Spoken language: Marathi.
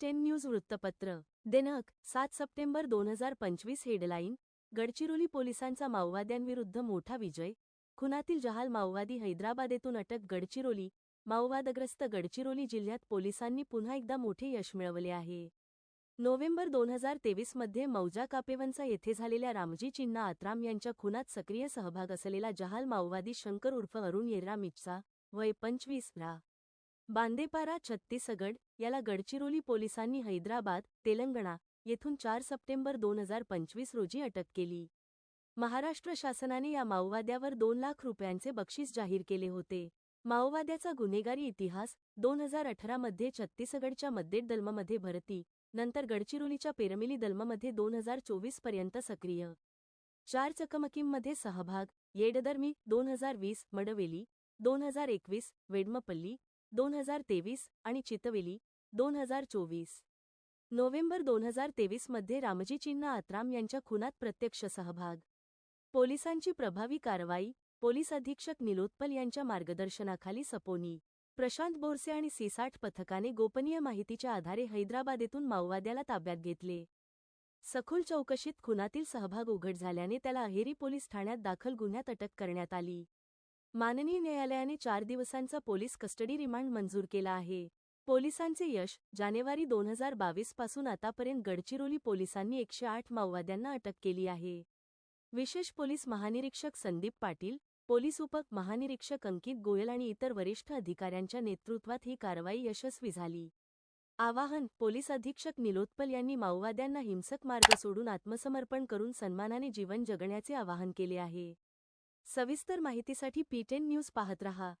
टेन न्यूज वृत्तपत्र. दिनांक सात सप्टेंबर दोन हजार पंचवीस हेडलाईन गडचिरोली पोलिसांचा माओवाद्यांविरुद्ध मोठा विजय खुनातील जहाल माओवादी हैदराबादेतून अटक गडचिरोली माओवादग्रस्त गडचिरोली जिल्ह्यात पोलिसांनी पुन्हा एकदा मोठे यश मिळवले आहे. नोव्हेंबर दोन हजार तेवीसमध्ये मौजा कापेवंचा येथे झालेल्या रामजी चिन्ना आत्राम यांच्या खुनात सक्रिय सहभाग असलेला जहाल माओवादी शंकर उर्फ अरुण येरामिचा वय पंचवीस रा. बांदेपारा छत्तीसगड याला गडचिरोली पोलिसांनी हैदराबाद तेलंगणा येथून चार सप्टेंबर दोन हजार पंचवीस रोजी अटक केली. महाराष्ट्र शासनाने या माओवाद्यावर दोन लाख रुपयांचे बक्षीस जाहीर केले होते. माओवाद्याचा गुन्हेगारी इतिहास दोन हजार अठरामध्ये छत्तीसगडच्या मद्देट दलमामध्ये भरती नंतर गडचिरोलीच्या पेरमिली दलमामध्ये दोन हजार चोवीसपर्यंत सक्रिय. चार चकमकींमध्ये सहभाग येडदर्मी दोन हजार वीस मडवेली दोन हजार एकवीस वेडमपल्ली दोन हजार तेवीस आणि चितवेली दोन हजार चोवीस. नोव्हेंबर दोन हजार तेवीसमध्ये रामजी चिन्ना आत्राम यांच्या खुनात प्रत्यक्ष सहभाग. पोलिसांची प्रभावी कारवाई पोलीस अधीक्षक निलोत्पल यांच्या मार्गदर्शनाखाली सपोनी प्रशांत बोरसे आणि सीसाठ पथकाने गोपनीय माहितीच्या आधारे हैदराबादेतून माओवाद्याला ताब्यात घेतले. सखोल चौकशीत खुनातील सहभाग उघड झाल्याने त्याला अहेरी पोलीस ठाण्यात दाखल गुन्ह्यात अटक करण्यात आली. माननीय न्यायालयाने चार दिवसांचा पोलीस कस्टडी रिमांड मंजूर केला आहे. पोलिसांचे यश जानेवारी दोन हजार बावीसपासून आतापर्यंत गडचिरोली पोलिसांनी एकशे आठ माओवाद्यांना अटक केली आहे. विशेष पोलीस महानिरीक्षक संदीप पाटील पोलीस उपक महानिरीक्षक अंकित गोयल आणि इतर वरिष्ठ अधिकाऱ्यांच्या नेतृत्वात ही कारवाई यशस्वी झाली. आवाहन पोलीस अधीक्षक निलोत्पल यांनी माओवाद्यांना हिंसक मार्ग सोडून आत्मसमर्पण करून सन्मानाने जीवन जगण्याचे आवाहन केले आहे. सविस्तर माहितीसाठी पीटेन न्यूज पाहत रहा.